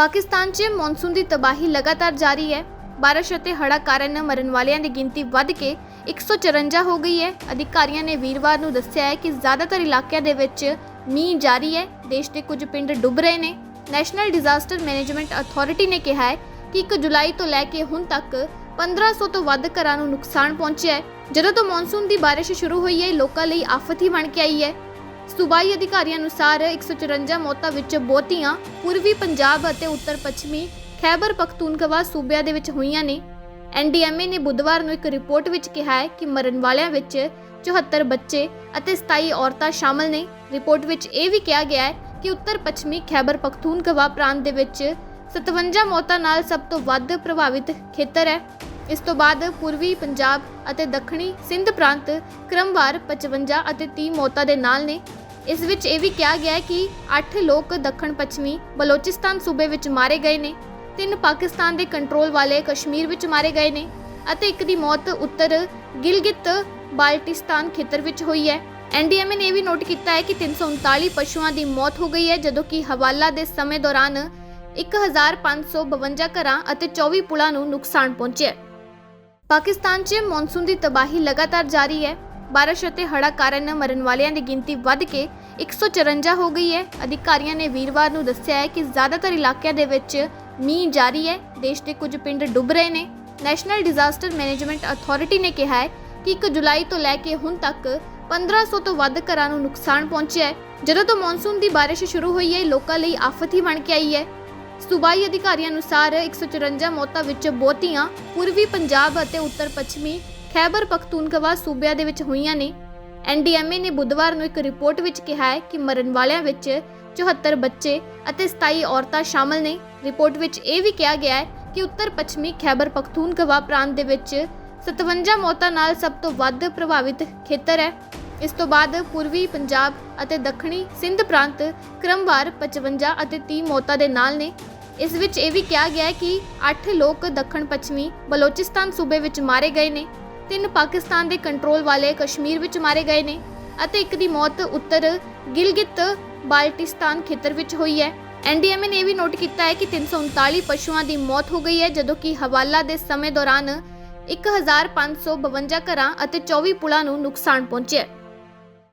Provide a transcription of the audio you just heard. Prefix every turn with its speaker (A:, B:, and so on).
A: ਪਾਕਿਸਤਾਨ 'ਚ ਮੌਨਸੂਨ ਦੀ ਤਬਾਹੀ ਲਗਾਤਾਰ ਜਾਰੀ ਹੈ। ਬਾਰਿਸ਼ ਅਤੇ ਹੜ੍ਹਾਂ ਕਾਰਨ ਮਰਨ ਵਾਲਿਆਂ ਦੀ ਗਿਣਤੀ ਵੱਧ ਕੇ 154 ਹੋ ਗਈ ਹੈ। ਅਧਿਕਾਰੀਆਂ ਨੇ ਵੀਰਵਾਰ ਨੂੰ ਦੱਸਿਆ ਹੈ ਕਿ ਜ਼ਿਆਦਾਤਰ ਇਲਾਕਿਆਂ ਦੇ ਵਿੱਚ ਮੀਂਹ ਜਾਰੀ ਹੈ। ਦੇਸ਼ ਦੇ ਕੁਝ ਪਿੰਡ ਡੁੱਬ ਰਹੇ ਨੇ। ਨੈਸ਼ਨਲ ਡਿਜ਼ਾਸਟਰ ਮੈਨੇਜਮੈਂਟ ਅਥਾਰਟੀ ਨੇ ਕਿਹਾ ਹੈ ਕਿ 1 ਜੁਲਾਈ ਤੋਂ ਲੈ ਕੇ ਹੁਣ ਤੱਕ 1500 ਤੋਂ ਵੱਧ ਘਰਾਂ ਨੂੰ ਨੁਕਸਾਨ ਪਹੁੰਚਿਆ ਹੈ। ਜਦੋਂ ਤੋਂ ਮੌਨਸੂਨ ਦੀ ਬਾਰਿਸ਼ ਸ਼ੁਰੂ ਹੋਈ ਹੈ, ਲੋਕਾਂ ਲਈ ਆਫਤ ਹੀ ਬਣ ਕੇ ਆਈ ਹੈ। ਸੂਬਾਈ ਅਧਿਕਾਰੀਆਂ ਅਨੁਸਾਰ 154 ਮੌਤਾਂ ਵਿੱਚ ਬਹੁਤੀਆਂ ਪੂਰਬੀ ਪੰਜਾਬ ਅਤੇ ਉੱਤਰ ਪੱਛਮੀ ਖੈਬਰ ਪਖਤੂਨਖਵਾ ਸੂਬਿਆਂ ਦੇ ਵਿੱਚ ਹੋਈਆਂ ਨੇ। ਐਨਡੀਐਮਏ ਨੇ ਬੁੱਧਵਾਰ ਨੂੰ ਇੱਕ ਰਿਪੋਰਟ ਵਿੱਚ ਕਿਹਾ ਹੈ ਕਿ ਮਰਨ ਵਾਲਿਆਂ ਵਿੱਚ 74 ਬੱਚੇ ਅਤੇ 27 ਔਰਤਾਂ ਸ਼ਾਮਲ ਨੇ। ਰਿਪੋਰਟ ਵਿੱਚ ਇਹ ਵੀ ਕਿਹਾ ਗਿਆ ਹੈ ਕਿ ਉੱਤਰ ਪੱਛਮੀ ਖੈਬਰ ਪਖਤੂਨਖਵਾ ਪ੍ਰਾਂਤ ਦੇ ਵਿੱਚ 57 ਮੌਤਾਂ ਨਾਲ ਸਭ ਤੋਂ ਵੱਧ ਪ੍ਰਭਾਵਿਤ ਖੇਤਰ ਹੈ। ਇਸ ਤੋਂ ਬਾਅਦ ਪੂਰਬੀ ਪੰਜਾਬ ਅਤੇ ਦੱਖਣੀ ਸਿੰਧ ਪ੍ਰਾਂਤ ਕ੍ਰਮਵਾਰ 55 ਅਤੇ 30 ਮੌਤਾਂ ਦੇ ਨਾਲ ਨੇ। ਇਸ ਵਿੱਚ ਇਹ ਵੀ ਕਿਹਾ ਗਿਆ ਹੈ ਕਿ 8 ਲੋਕ ਦੱਖਣ ਪੱਛਮੀ ਬਲੋਚਿਸਤਾਨ ਸੂਬੇ ਵਿੱਚ ਮਾਰੇ ਗਏ ਨੇ, ਤਿੰਨ ਪਾਕਿਸਤਾਨ ਦੇ ਕੰਟਰੋਲ ਵਾਲੇ ਕਸ਼ਮੀਰ ਵਿੱਚ ਮਾਰੇ ਗਏ ਨੇ ਅਤੇ ਇੱਕ ਦੀ ਮੌਤ ਉੱਤਰ ਗਿਲਗਿਤ ਬਾਲਟਿਸਤਾਨ ਖੇਤਰ ਵਿੱਚ ਹੋਈ ਹੈ। ਐਨਡੀਐਮਏ ਨੇ ਇਹ ਵੀ ਨੋਟ ਕੀਤਾ ਹੈ ਕਿ 339 ਪਸ਼ੂਆਂ ਦੀ ਮੌਤ ਹੋ ਗਈ ਹੈ, ਜਦੋਂ ਕਿ ਹਵਾਲਾ ਦੇ ਸਮੇਂ ਦੌਰਾਨ 1552 ਘਰਾਂ ਅਤੇ 24 ਪੁਲਾਂ ਨੂੰ ਨੁਕਸਾਨ ਪਹੁੰਚਿਆ ਪਾਕਿਸਤਾਨ 'ਚ ਮੌਨਸੂਨ ਦੀ ਤਬਾਹੀ ਲਗਾਤਾਰ ਜਾਰੀ ਹੈ। ਬਾਰਿਸ਼ ਅਤੇ ਹੜ੍ਹਾਂ ਕਾਰਨ ਮਰਨ ਵਾਲਿਆਂ ਦੀ ਗਿਣਤੀ ਵੱਧ ਕੇ 154 ਹੋ ਗਈ ਹੈ। ਅਧਿਕਾਰੀਆਂ ਨੇ ਵੀਰਵਾਰ ਨੂੰ ਦੱਸਿਆ ਹੈ ਕਿ ਜ਼ਿਆਦਾਤਰ ਇਲਾਕਿਆਂ ਦੇ ਵਿੱਚ ਮੀਂਹ ਜਾਰੀ ਹੈ। ਦੇਸ਼ ਦੇ ਕੁਝ ਪਿੰਡ ਡੁੱਬ ਰਹੇ ਨੇ। ਨੈਸ਼ਨਲ ਡਿਜ਼ਾਸਟਰ ਮੈਨੇਜਮੈਂਟ ਅਥਾਰਟੀ ਨੇ ਕਿਹਾ ਹੈ ਕਿ 1 ਜੁਲਾਈ ਤੋਂ ਲੈ ਕੇ ਹੁਣ ਤੱਕ 1500 ਤੋਂ ਵੱਧ ਘਰਾਂ ਨੂੰ ਨੁਕਸਾਨ ਪਹੁੰਚਿਆ ਹੈ। ਜਦੋਂ ਤੋਂ ਮੌਨਸੂਨ ਦੀ ਬਾਰਿਸ਼ ਸ਼ੁਰੂ ਹੋਈ ਹੈ ਲੋਕਾਂ ਲਈ ਆਫਤ ਹੀ ਬਣ ਕੇ ਆਈ ਹੈ। ਸੂਬਾਈ ਅਧਿਕਾਰੀਆਂ ਅਨੁਸਾਰ 154 ਮੌਤਾਂ ਵਿੱਚ ਬਹੁਤੀਆਂ ਪੂਰਬੀ ਪੰਜਾਬ ਅਤੇ ਉੱਤਰ ਪੱਛਮੀ ਖੈਬਰ ਪਖਤੂਨਖਵਾ ਸੂਬਿਆਂ ਦੇ ਵਿੱਚ ਹੋਈਆਂ ਨੇ। ਐਨਡੀਐਮਏ ਨੇ ਬੁੱਧਵਾਰ ਨੂੰ ਇੱਕ ਰਿਪੋਰਟ ਵਿੱਚ ਕਿਹਾ ਹੈ ਕਿ ਮਰਨ ਵਾਲਿਆਂ ਵਿੱਚ 74 ਬੱਚੇ ਅਤੇ 27 ਔਰਤਾਂ ਸ਼ਾਮਲ ਨੇ। ਰਿਪੋਰਟ ਵਿੱਚ ਇਹ ਵੀ ਕਿਹਾ ਗਿਆ ਹੈ ਕਿ ਉੱਤਰ ਪੱਛਮੀ ਖੈਬਰ ਪਖਤੂਨਖਵਾ ਪ੍ਰਾਂਤ ਦੇ ਵਿੱਚ 57 ਮੌਤਾਂ ਨਾਲ ਸਭ ਤੋਂ ਵੱਧ ਪ੍ਰਭਾਵਿਤ ਖੇਤਰ ਹੈ। ਇਸ ਤੋਂ ਬਾਅਦ ਪੂਰਬੀ ਪੰਜਾਬ ਅਤੇ ਦੱਖਣੀ ਸਿੰਧ ਪ੍ਰਾਂਤ ਕ੍ਰਮਵਾਰ 55 ਅਤੇ 30 ਮੌਤਾਂ ਦੇ ਨਾਲ ਨੇ। ਇਸ ਵਿੱਚ ਇਹ ਵੀ ਕਿਹਾ ਗਿਆ ਹੈ ਕਿ 8 ਲੋਕ ਦੱਖਣ ਪੱਛਮੀ ਬਲੋਚਿਸਤਾਨ ਸੂਬੇ ਵਿੱਚ ਮਾਰੇ ਗਏ ਨੇ। ਤਿੰਨ ਪਾਕਿਸਤਾਨ ਦੇ ਕੰਟਰੋਲ ਵਾਲੇ ਕਸ਼ਮੀਰ ਵਿੱਚ ਮਾਰੇ ਗਏ ਨੇ ਅਤੇ ਇੱਕ ਦੀ ਮੌਤ ਉੱਤਰ ਗਿਲਗਿਤ ਬਾਲਟਿਸਤਾਨ ਖੇਤਰ ਵਿੱਚ ਹੋਈ ਹੈ। ਐਨਡੀਐਮਏ ਨੇ ਇਹ ਵੀ ਨੋਟ ਕੀਤਾ ਹੈ ਕਿ 339 ਪਸ਼ੂਆਂ ਦੀ ਮੌਤ ਹੋ ਗਈ ਹੈ, ਜਦੋਂ ਕਿ ਹਵਾਲਾ ਦੇ ਸਮੇਂ ਦੌਰਾਨ 1552 ਘਰਾਂ ਅਤੇ 24 ਪੁਲਾਂ ਨੂੰ ਨੁਕਸਾਨ ਪਹੁੰਚਿਆ